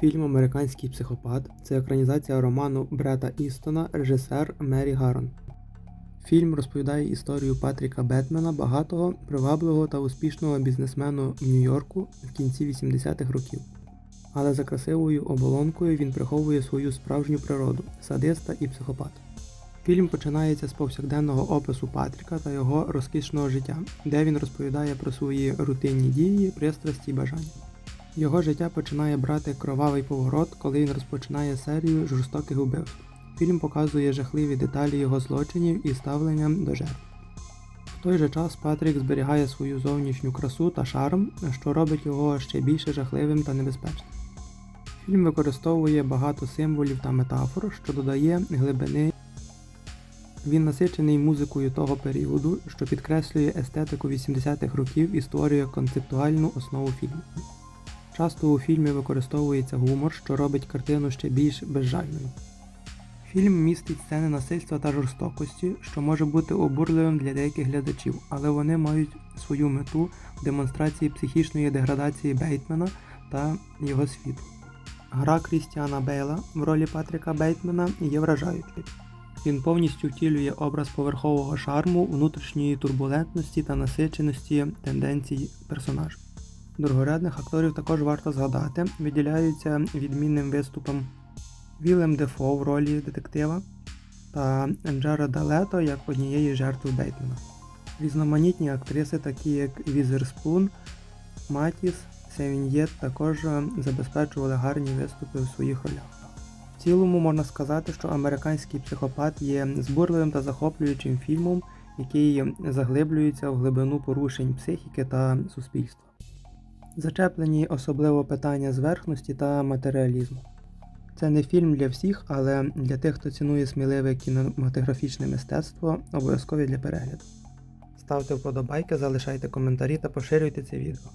Фільм Американський психопат це екранізація роману Брета Істона, режисер Мері Гарон. Фільм розповідає історію Патріка Бетмена, багатого, привабливого та успішного бізнесмену в Нью-Йорку в кінці 80-х років. Але за красивою оболонкою він приховує свою справжню природу садиста і психопата. Фільм починається з повсякденного опису Патріка та його розкішного життя, де він розповідає про свої рутинні дії, пристрасті й бажання. Його життя починає брати кровавий поворот, коли він розпочинає серію жорстоких убивств. Фільм показує жахливі деталі його злочинів і ставлення до жертв. В той же час Патрік зберігає свою зовнішню красу та шарм, що робить його ще більше жахливим та небезпечним. Фільм використовує багато символів та метафор, що додає глибини. Він насичений музикою того періоду, що підкреслює естетику 80-х років і створює концептуальну основу фільму. Часто у фільмі використовується гумор, що робить картину ще більш безжальною. Фільм містить сцени насильства та жорстокості, що може бути обурливим для деяких глядачів, але вони мають свою мету в демонстрації психічної деградації Бейтмена та його світу. Гра Крістіана Бейла в ролі Патріка Бейтмена є вражаючою. Він повністю втілює образ поверхового шарму, внутрішньої турбулентності та насиченості тенденцій персонажа. Другорядних акторів також варто згадати, виділяються відмінним виступом Вілем Дефо в ролі детектива та Джареда Лето як однієї з жертв Бейтмена. Різноманітні актриси, такі як Візерспун, Матіс, Севіньєт, також забезпечували гарні виступи у своїх ролях. В цілому можна сказати, що американський психопат є збурливим та захоплюючим фільмом, який заглиблюється в глибину порушень психіки та суспільства. Зачеплені особливо питання зверхності та матеріалізму. Це не фільм для всіх, але для тих, хто цінує сміливе кінематографічне мистецтво, обов'язкові для перегляду. Ставте вподобайки, залишайте коментарі та поширюйте це відео.